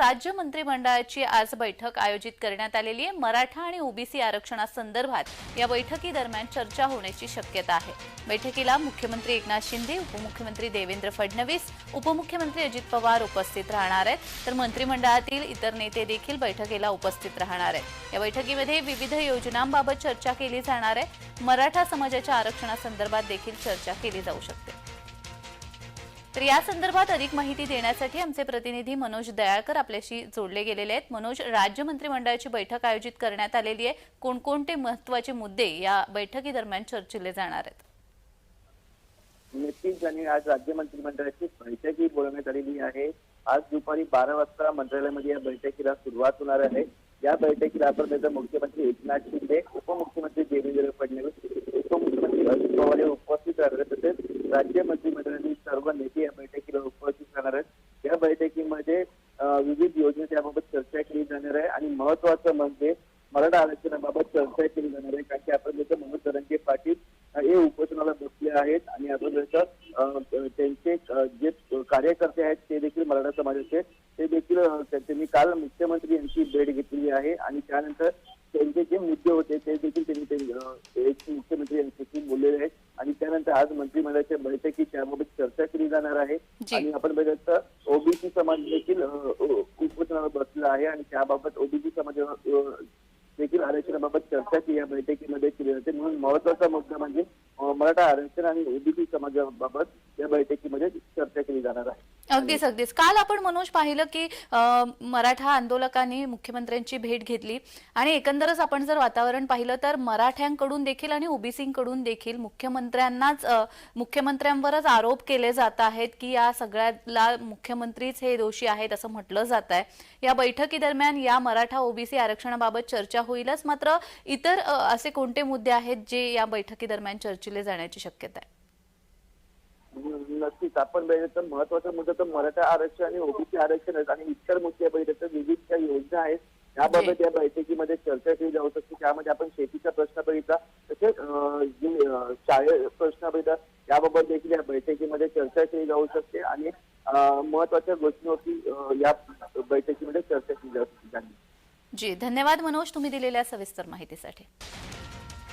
राज्य मंत्रिमंडळाची आज बैठक आयोजित करण्यात आलेली आहे. मराठा आणि ओबीसी आरक्षणासंदर्भात या बैठकीदरम्यान चर्चा होण्याची शक्यता आहे. बैठकीला मुख्यमंत्री एकनाथ शिंदे उपमुख्यमंत्री देवेंद्र फडणवीस उपमुख्यमंत्री अजित पवार उपस्थित राहणार आहेत. तर मंत्रिमंडळातील इतर नेते देखील बैठकीला उपस्थित राहणार आहेत. या बैठकीमध्ये विविध योजनांबाबत चर्चा केली जाणार आहे. मराठा समाजाच्या आरक्षणासंदर्भात देखील चर्चा केली जाऊ शकते. तर या संदर्भात अधिक माहिती देण्यासाठी आमचे प्रतिनिधी मनोज दयाळकर आपल्याशी जोडले गेलेले आहेत. मनोज राज्य मंत्रिमंडळाची बैठक आयोजित करण्यात आलेली आहे. कोणकोणते महत्त्वाचे मुद्दे या बैठकीदरम्यान चर्चिले जाणार आहेत? नक्कीच आणि आज राज्य मंत्रिमंडळाची बैठकही बोलवण्यात आलेली आहे. आज दुपारी बारा वाजता मंत्रालयामध्ये या बैठकीला सुरुवात होणार आहे. या बैठकीला आपण त्याचा मुख्यमंत्री एकनाथ शिंदे उपमुख्यमंत्री देवेंद्र फडणवीस उपमुख्यमंत्री अजित पवार हे उपस्थित राहणार तसेच राज्य मंत्रिमंडळाने सर्व नेते या बैठकीला उपस्थित राहणार आहेत. या बैठकीमध्ये विविध योजना त्याबाबत चर्चा केली जाणार आहे आणि महत्वाचं म्हणजे मराठा आरक्षणाबाबत चर्चा केली जाणार आहे. कारण की आपण जसं मनोज धरंगे पाटील हे उपोषणाला बसले आहेत आणि आपण जसं त्यांचे जे कार्यकर्ते आहेत ते देखील मराठा समाजाचे ते देखील त्यांनी काल मुख्यमंत्री यांची भेट घेतलेली आहे आणि त्यानंतर त्यांचे जे मुद्दे होते ते देखील त्यांनी मुख्यमंत्री यांच्याशी बोललेले आहेत. आणि त्यानंतर आज मंत्रिमंडळाच्या बैठकीत त्याबाबत चर्चा केली जाणार आहे. आणि आपण बघितलं तर ओबीसी समाज देखील उपोषणाला बसला आहे आणि त्याबाबत ओबीसी समाज अं, देखील आरक्षणाबाबत चर्चा की या बैठकीमध्ये केली जाते म्हणून महत्त्वाचा मुद्दा म्हणजे मराठा आरक्षण आणि ओबीसी समाजाबाबत या बैठकीमध्ये चर्चा केली जाणार आहे. अगदीच अगदीच. काल आपण मनोज पाहिलं की मराठा आंदोलकांनी मुख्यमंत्र्यांची भेट घेतली आणि एकंदरच आपण जर वातावरण पाहिलं तर मराठ्यांकडून देखील आणि ओबीसीकडून देखील मुख्यमंत्र्यांनाच मुख्यमंत्र्यांवरच आरोप केले जात आहेत की या सगळ्याला मुख्यमंत्रीच हे दोषी आहेत असं म्हटलं जात आहे. या बैठकीदरम्यान या मराठा ओबीसी आरक्षणाबाबत चर्चा होईलच. मात्र इतर असे कोणते मुद्दे आहेत जे या बैठकीदरम्यान चर्चिले जाण्याची शक्यता आहे? नक्कीच. आपण बघितलं महत्त्वाचा मुद्दा तर मराठा आरक्षण आणि ओबीसी आरक्षण आहेत आणि इतर मुद्दे बघितलं तर विविध काही योजना आहेत. त्याबाबत या बैठकीमध्ये चर्चा केली जाऊ शकते. त्यामध्ये आपण शेतीचा प्रश्न बघितला तसेच जे शाळे प्रश्न बघितला याबाबत देखील या बैठकीमध्ये चर्चा केली जाऊ शकते आणि महत्त्वाच्या गोष्टींवरती या बैठकीमध्ये चर्चा केली जाऊ शकते. जी धन्यवाद मनोज तुम्ही दिलेल्या सविस्तर माहितीसाठी.